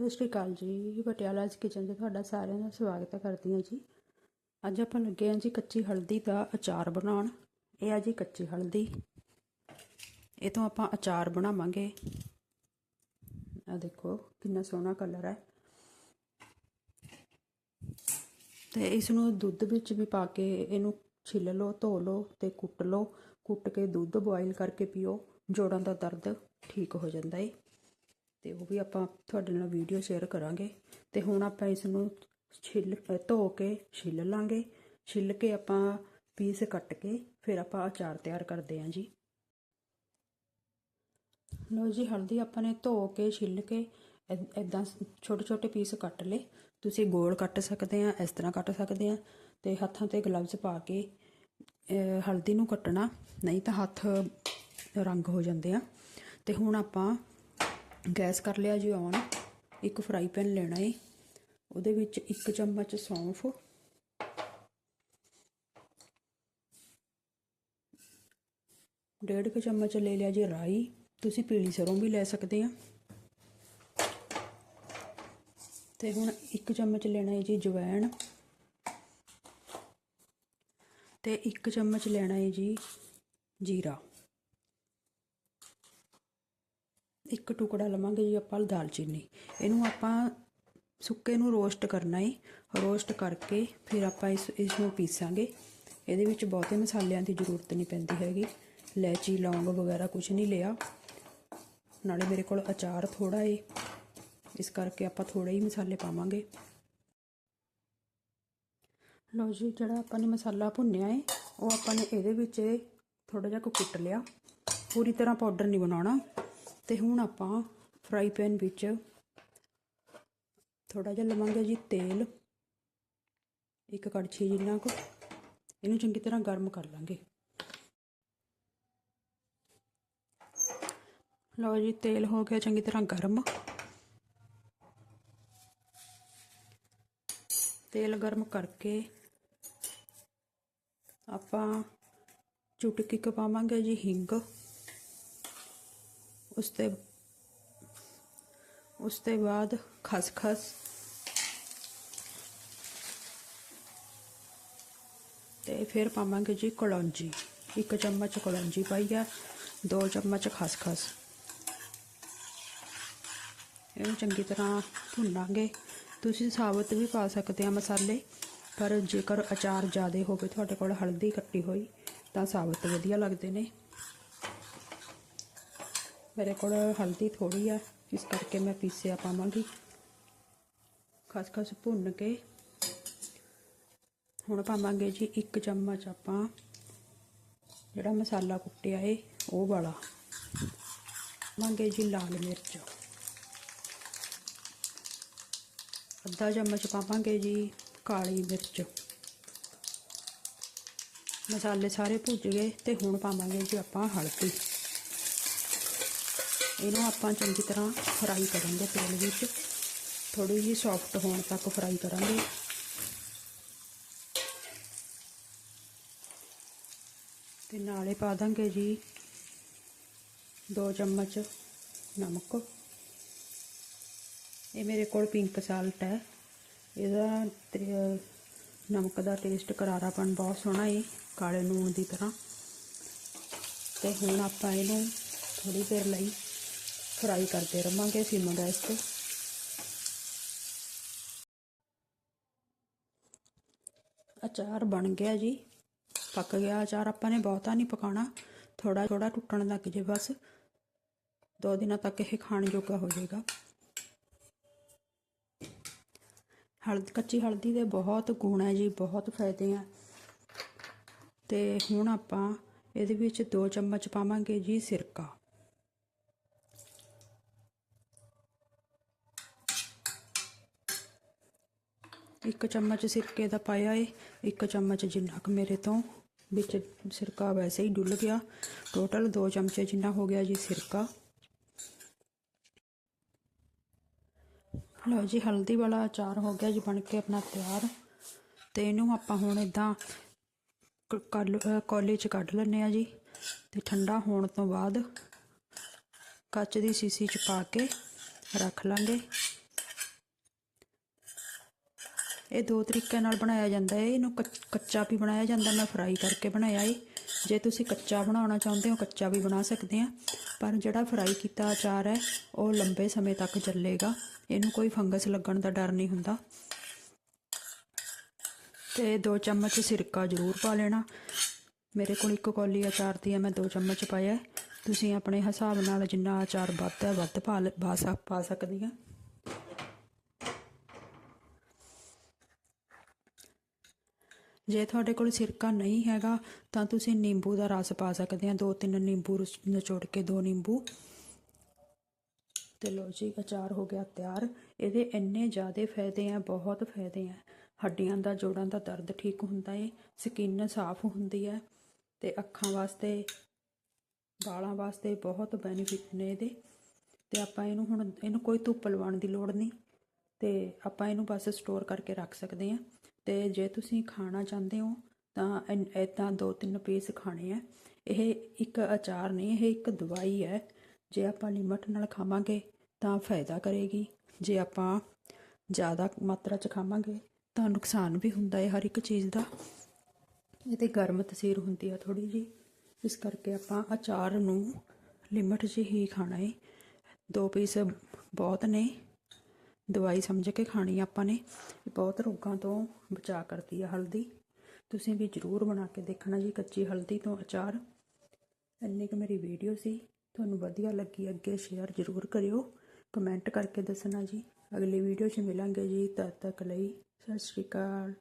ਸਤਿ ਸ਼੍ਰੀ ਅਕਾਲ ਜੀ, ਪਟਿਆਲਾ ਚ ਕਿਚਨ 'ਚ ਤੁਹਾਡਾ ਸਾਰਿਆਂ ਦਾ ਸਵਾਗਤ ਕਰਦੀ ਹਾਂ ਜੀ। ਅੱਜ ਆਪਾਂ ਲੱਗੇ ਹਾਂ ਜੀ ਕੱਚੀ ਹਲਦੀ ਦਾ ਅਚਾਰ ਬਣਾਉਣ। ਇਹ ਆ ਜੀ ਕੱਚੀ ਹਲਦੀ। ਇਹ ਤੋਂ ਆਪਾਂ ਅਚਾਰ ਬਣਾਵਾਂਗੇ। ਆ ਦੇਖੋ, ਕਿੰਨਾ ਸੋਹਣਾ ਕਲਰ ਹੈ। ਤੇ ਇਸ ਨੂੰ ਦੁੱਧ ਵਿੱਚ ਵੀ ਪਾ ਕੇ ਇਹਨੂੰ ਛਿੱਲ ਲਓ, ਧੋ ਲਓ ਤੇ ਕੁੱਟ ਲਓ। ਕੁੱਟ ਕੇ ਦੁੱਧ ਬੋਇਲ ਕਰਕੇ ਪੀਓ। ਜੋੜਾਂ ਦਾ ਦਰਦ ਠੀਕ ਹੋ ਜਾਂਦਾ ਏ। ਤੇ ਉਹ ਵੀ ਆਪਾਂ ਤੁਹਾਡੇ ਨਾਲ ਵੀਡੀਓ ਸ਼ੇਅਰ ਕਰਾਂਗੇ। ਤੇ ਹੁਣ ਆਪਾਂ ਇਸ ਨੂੰ ਛਿੱਲ ਧੋ ਕੇ ਛਿੱਲ ਲਾਂਗੇ। ਛਿੱਲ ਕੇ ਆਪਾਂ ਪੀਸ ਕੱਟ ਕੇ ਫਿਰ ਆਪਾਂ ਅਚਾਰ ਤਿਆਰ ਕਰਦੇ ਹਾਂ ਜੀ। ਲੋ ਜੀ, ਹਲਦੀ ਆਪਾਂ ਨੇ ਧੋ ਕੇ ਛਿੱਲ ਕੇ ਇਦਾਂ ਛੋਟੇ ਛੋਟੇ ਪੀਸ ਕੱਟ ਲਏ। ਤੁਸੀਂ ਗੋਲ ਕੱਟ ਸਕਦੇ ਆ, ਇਸ ਤਰ੍ਹਾਂ ਕੱਟ ਸਕਦੇ ਆ। ਤੇ ਹੱਥਾਂ ਤੇ ਗਲਵਜ਼ ਪਾ ਕੇ ਹਲਦੀ ਨੂੰ ਕੱਟਣਾ, ਨਹੀਂ ਤਾਂ ਹੱਥ ਰੰਗ ਹੋ ਜਾਂਦੇ ਆ। ਤੇ ਹੁਣ ਆਪਾਂ ਗੈਸ ਕਰ ਲਿਆ ਜੀ ਔਨ ਇੱਕ ਫਰਾਈ ਪੈਨ ਲੈਣਾ ਏ। ਉਹਦੇ ਵਿੱਚ ਇੱਕ ਚਮਚ ਸੌਂਫ। ਡੇਢ ਕੁ ਚਮਚ ਲੈ ਲਿਆ ਜੀ ਰਾਈ। ਤੁਸੀਂ ਪੀਲੀ ਸਰੋਂ ਵੀ ਲੈ ਸਕਦੇ ਆ। ਤੇ ਹੁਣ ਇੱਕ ਚਮਚ ਲੈਣਾ ਹੈ ਜੀ ਜਵੈਣ। ਤੇ ਇੱਕ ਚਮਚ ਲੈਣਾ ਹੈ ਜੀ ਜੀਰਾ। ਇੱਕ ਟੁਕੜਾ ਲਵਾਂਗੇ ਜੀ ਆਪਾਂ ਦਾਲਚੀਨੀ। ਇਹਨੂੰ ਆਪਾਂ ਸੁੱਕੇ ਨੂੰ ਰੋਸਟ ਕਰਨਾ ਹੈ ਰੋਸਟ ਕਰਕੇ ਫਿਰ ਆਪਾਂ ਇਸ ਇਸ ਨੂੰ ਪੀਸਾਂਗੇ। ਇਹਦੇ ਵਿੱਚ ਬਹੁਤੇ ਮਸਾਲਿਆਂ ਦੀ ਜ਼ਰੂਰਤ ਨਹੀਂ ਪੈਂਦੀ ਹੈਗੀ। ਇਲਾਇਚੀ, ਲੌਂਗ ਵਗੈਰਾ ਕੁਝ ਨਹੀਂ ਲਿਆ। ਨਾਲੇ ਮੇਰੇ ਕੋਲ ਅਚਾਰ ਥੋੜਾ ਏ। ਇਸ ਕਰਕੇ ਆਪਾਂ ਥੋੜੇ ਹੀ ਮਸਾਲੇ ਪਾਵਾਂਗੇ। ਲਓ ਜੀ, ਜਿਹੜਾ ਆਪਾਂ ਨੇ ਮਸਾਲਾ ਭੁੰਨਿਆ ਏ, ਉਹ ਆਪਾਂ ਨੇ ਇਹਦੇ ਵਿੱਚ ਥੋੜਾ ਜਿਹਾ ਕੁੱਟ ਲਿਆ। ਪੂਰੀ ਤਰ੍ਹਾਂ ਪਾਊਡਰ ਨਹੀਂ ਬਣਾਉਣਾ। ਤੇ ਹੁਣ ਆਪਾਂ ਫਰਾਈ ਪੈਨ ਵਿੱਚ ਥੋੜਾ ਜਿਹਾ ਲਵਾਂਗੇ ਜੀ ਤੇਲ, ਇੱਕ ਕੜਛੀ ਜਿੰਨਾ ਕੁ, ਇਹਨੂੰ ਚੰਗੀ ਤਰ੍ਹਾਂ ਗਰਮ ਕਰ ਲਾਂਗੇ। ਲਓ ਜੀ, ਤੇਲ ਹੋ ਗਿਆ ਚੰਗੀ ਤਰ੍ਹਾਂ ਗਰਮ। ਤੇਲ ਗਰਮ ਕਰਕੇ ਆਪਾਂ ਚੁਟਕੀ ਕੁ ਪਾਵਾਂਗੇ ਜੀ, ਹਿੰਗ। ਉਸ ਤੇ ਉਸ ਤੇ ਬਾਅਦ ਖਸਖਸ ਤੇ ਫਿਰ ਪਾਵਾਂਗੇ ਜੀ ਕਲੌਂਜੀ। ਇੱਕ ਚਮਚ ਕਲੌਂਜੀ ਪਾਈ ਆ, ਦੋ ਚਮਚ ਖਸਖਸ। ਇਹਨੂੰ ਚੰਗੀ ਤਰ੍ਹਾਂ ਭੁੰਨਾਂਗੇ। ਤੁਸੀਂ ਸਾਬਤ ਵੀ ਪਾ ਸਕਦੇ ਆ ਮਸਾਲੇ, ਪਰ ਜੇਕਰ ਅਚਾਰ ਜ਼ਿਆਦਾ ਹੋਵੇ, ਤੁਹਾਡੇ ਕੋਲ ਹਲਦੀ ਕੱਟੀ ਹੋਈ, ਤਾਂ ਸਾਬਤ ਵਧੀਆ ਲੱਗਦੇ ਨੇ। ਮੇਰੇ ਕੋਲ ਹਲਦੀ ਥੋੜੀ ਆ, ਇਸ ਕਰਕੇ ਮੈਂ ਪੀਸਿਆ ਪਾਵਾਂਗੀ। ਖਸਖਸ ਭੁੰਨ ਕੇ। ਹੁਣ ਪਾਵਾਂਗੇ ਜੀ ਇੱਕ ਚਮਚ ਆਪਾਂ ਜਿਹੜਾ ਮਸਾਲਾ ਕੁੱਟਿਆ ਏ, ਉਹ ਵਾਲਾ। ਪਾਵਾਂਗੇ ਜੀ ਲਾਲ ਮਿਰਚ। ਅੱਧਾ ਚਮਚ ਪਾਵਾਂਗੇ ਜੀ ਕਾਲੀ ਮਿਰਚ। ਮਸਾਲੇ ਸਾਰੇ ਭੁੱਜ ਗਏ ਤੇ ਹੁਣ ਪਾਵਾਂਗੇ ਜੀ ਆਪਾਂ ਹਲਦੀ। ਇਹਨੂੰ ਆਪਾਂ ਚੰਗੀ ਤਰ੍ਹਾਂ ਫਰਾਈ ਕਰਾਂਗੇ ਤੇਲ ਵਿੱਚ। ਥੋੜੀ ਜਿਹੀ ਸੌਫਟ ਹੋਣ ਤੱਕ ਫਰਾਈ ਕਰਾਂਗੇ। ਤੇ ਨਾਲੇ ਪਾ ਦਾਂਗੇ ਜੀ 2 ਚਮਚ ਨਮਕ। ਇਹ ਮੇਰੇ ਕੋਲ ਪਿੰਕ ਸਾਲਟ ਹੈ। ਇਹਦਾ ਨਮਕ ਦਾ ਟੇਸਟ ਕਰਾਰਾਪਣ ਬਹੁਤ ਸੋਹਣਾ ਹੈ ਕਾਲੇ ਨੂਣ ਦੀ ਤਰ੍ਹਾਂ। ਤੇ ਹੁਣ ਆਪਾਂ ਇਹਨੂੰ ਥੋੜੀ ਦੇਰ ਲਈ ਫਰਾਈ ਕਰਦੇ ਰਵਾਂਗੇ ਸਿਮ ਗੈਸ ਤੇ। ਅਚਾਰ ਬਣ ਗਿਆ ਜੀ। ਪੱਕ ਗਿਆ ਅਚਾਰ, ਆਪਾਂ ਨੇ ਬਹੁਤਾ ਨਹੀਂ ਪਕਾਉਣਾ। ਥੋੜਾ ਥੋੜਾ ਟੁੱਟਣ ਲੱਗ ਜੇ ਬਸ। ਦੋ ਦਿਨਾਂ ਤੱਕ ਇਹ ਖਾਣ ਜੋਗਾ ਹੋ ਜਾਏਗਾ। ਹਲਦੀ, ਕੱਚੀ ਹਲਦੀ ਦੇ ਬਹੁਤ ਗੁਣ ਹੈ ਜੀ, ਬਹੁਤ ਫਾਇਦੇ ਆ। ਤੇ ਹੁਣ ਆਪਾਂ ਇਹਦੇ ਵਿੱਚ 2 ਚਮਚ ਪਾਵਾਂਗੇ ਜੀ ਸਿਰਕਾ। ਇੱਕ ਚਮਚ ਸਿਰਕੇ ਦਾ ਪਾਇਆ ਏ, ਇੱਕ ਚਮਚ ਜਿੰਨਾ ਕੁ ਮੇਰੇ ਤੋਂ। ਵਿੱਚ ਸਿਰਕਾ ਵੈਸੇ ਹੀ ਡੁੱਲ ਗਿਆ। ਟੋਟਲ 2 ਚਮਚੇ ਜਿੰਨਾ ਹੋ ਗਿਆ ਜੀ ਸਿਰਕਾ। ਲਓ ਜੀ, ਹਲਦੀ ਵਾਲਾ ਅਚਾਰ ਹੋ ਗਿਆ ਜੀ, ਬਣ ਕੇ ਆਪਣਾ ਤਿਆਰ। ਤੇ ਇਹਨੂੰ ਆਪਾਂ ਹੁਣ ਇਦਾਂ ਕੋਲੇ ਚ ਕੱਢ ਲੈਣੇ ਆ ਜੀ। ਤੇ ਠੰਡਾ ਹੋਣ ਤੋਂ ਬਾਅਦ ਕੱਚ ਦੀ ਸੀਸੀ ਚ ਪਾ ਕੇ ਰੱਖ ਲਾਂਗੇ। ਇਹ ਦੋ ਤਰੀਕਿਆਂ ਨਾਲ ਬਣਾਇਆ ਜਾਂਦਾ ਹੈ। ਇਹਨੂੰ ਕੱਚ- ਕੱਚਾ ਵੀ ਬਣਾਇਆ ਜਾਂਦਾ। ਮੈਂ ਫਰਾਈ ਕਰਕੇ ਬਣਾਇਆ ਏ। ਜੇ ਤੁਸੀਂ ਕੱਚਾ ਬਣਾਉਣਾ ਚਾਹੁੰਦੇ ਹੋ, ਕੱਚਾ ਵੀ ਬਣਾ ਸਕਦੇ ਆ। ਪਰ ਜਿਹੜਾ ਫਰਾਈ ਕੀਤਾ ਅਚਾਰ ਹੈ, ਉਹ ਲੰਬੇ ਸਮੇਂ ਤੱਕ ਚੱਲੇਗਾ। ਇਹਨੂੰ ਕੋਈ ਫੰਗਸ ਲੱਗਣ ਦਾ ਡਰ ਨਹੀਂ ਹੁੰਦਾ। ਤੇ ਦੋ ਚਮਚ ਸਿਰਕਾ ਜ਼ਰੂਰ ਪਾ ਲੈਣਾ। ਮੇਰੇ ਕੋਲ ਇੱਕ ਕੌਲੀ ਅਚਾਰ ਦੀ ਹੈ, ਮੈਂ ਦੋ ਚਮਚ ਪਾਇਆ। ਤੁਸੀਂ ਆਪਣੇ ਹਿਸਾਬ ਨਾਲ ਜਿੰਨਾ ਅਚਾਰ ਵੱਧ ਹੈ ਵੱਧ ਪਾ ਲ- ਪਾ ਸਕ, ਪਾ ਸਕਦੀ ਆ। ਜੇ ਤੁਹਾਡੇ ਕੋਲ ਸਿਰਕਾ ਨਹੀਂ ਹੈਗਾ, ਤਾਂ ਤੁਸੀਂ ਨਿੰਬੂ ਦਾ ਰਸ ਪਾ ਸਕਦੇ ਆ। ਦੋ ਤਿੰਨ ਨਿੰਬੂ ਰਸ- ਨਿਚੋੜ ਕੇ ਦੋ ਨਿੰਬੂ। ਤੇ ਲੋ ਜੀ, ਅਚਾਰ ਹੋ ਗਿਆ ਤਿਆਰ। ਇਹਦੇ ਇੰਨੇ ਜ਼ਿਆਦੇ ਫਾਇਦੇ ਆ, ਬਹੁਤ ਫਾਇਦੇ ਆ। ਹੱਡੀਆਂ ਦਾ, ਜੋੜਾਂ ਦਾ ਦਰਦ ਠੀਕ ਹੁੰਦਾ ਏ, ਸਕਿਨ ਸਾਫ਼ ਹੁੰਦੀ ਹੈ ਤੇ ਅੱਖਾਂ ਵਾਸਤੇ, ਵਾਲਾਂ ਵਾਸਤੇ ਬਹੁਤ ਬੈਨੀਫਿਟ ਨੇ ਇਹਦੇ। ਤੇ ਆਪਾਂ ਇਹਨੂੰ ਹੁਣ, ਇਹਨੂੰ ਕੋਈ ਧੁੱਪ ਲਵਾਉਣ ਦੀ ਲੋੜ ਨਹੀਂ। ਤੇ ਆਪਾਂ ਇਹਨੂੰ ਬਸ ਸਟੋਰ ਕਰਕੇ ਰੱਖ ਸਕਦੇ ਹਾਂ ਅਤੇ ਜੇ ਤੁਸੀਂ ਖਾਣਾ ਚਾਹੁੰਦੇ ਹੋ, ਤਾਂ ਇੱਦਾਂ ਦੋ ਤਿੰਨ ਪੀਸ ਖਾਣੇ ਹੈ ਇਹ ਇੱਕ ਅਚਾਰ ਨਹੀਂ, ਇਹ ਇੱਕ ਦਵਾਈ ਹੈ। ਜੇ ਆਪਾਂ ਲਿਮਟ ਨਾਲ ਖਾਵਾਂਗੇ, ਤਾਂ ਫਾਇਦਾ ਕਰੇਗੀ। ਜੇ ਆਪਾਂ ਜ਼ਿਆਦਾ ਮਾਤਰਾ 'ਚ ਖਾਵਾਂਗੇ, ਤਾਂ ਨੁਕਸਾਨ ਵੀ ਹੁੰਦਾ ਹੈ ਹਰ ਇੱਕ ਚੀਜ਼ ਦਾ। ਇਹ ਤੇ ਗਰਮ ਤਸੀਰ ਹੁੰਦੀ ਆ ਥੋੜੀ ਜੀ ਇਸ ਕਰਕੇ ਆਪਾਂ ਅਚਾਰ ਨੂੰ ਲਿਮਟ 'ਚ ਹੀ ਖਾਣਾ ਹੈ। ਦੋ ਪੀਸ ਬਹੁਤ ਨੇ। ਦਵਾਈ ਸਮਝ ਕੇ ਖਾਣੀ ਆਪਾਂ ਨੇ। ਬਹੁਤ ਰੋਗਾਂ ਤੋਂ ਬਚਾ ਕਰਦੀ ਆ ਹਲਦੀ। ਤੁਸੀਂ ਵੀ ਜ਼ਰੂਰ ਬਣਾ ਕੇ ਦੇਖਣਾ ਜੀ ਕੱਚੀ ਹਲਦੀ ਤੋਂ ਅਚਾਰ। ਇੰਨੀ ਕੁ ਮੇਰੀ ਵੀਡੀਓ ਸੀ। ਤੁਹਾਨੂੰ ਵਧੀਆ ਲੱਗੀ ਅੱਗੇ ਸ਼ੇਅਰ ਜ਼ਰੂਰ ਕਰਿਓ। ਕਮੈਂਟ ਕਰਕੇ ਦੱਸਣਾ ਜੀ। ਅਗਲੀ ਵੀਡੀਓ 'ਚ ਮਿਲਾਂਗੇ ਜੀ। ਤਦ ਤੱਕ ਲਈ ਸਤਿ ਸ਼੍ਰੀ ਅਕਾਲ।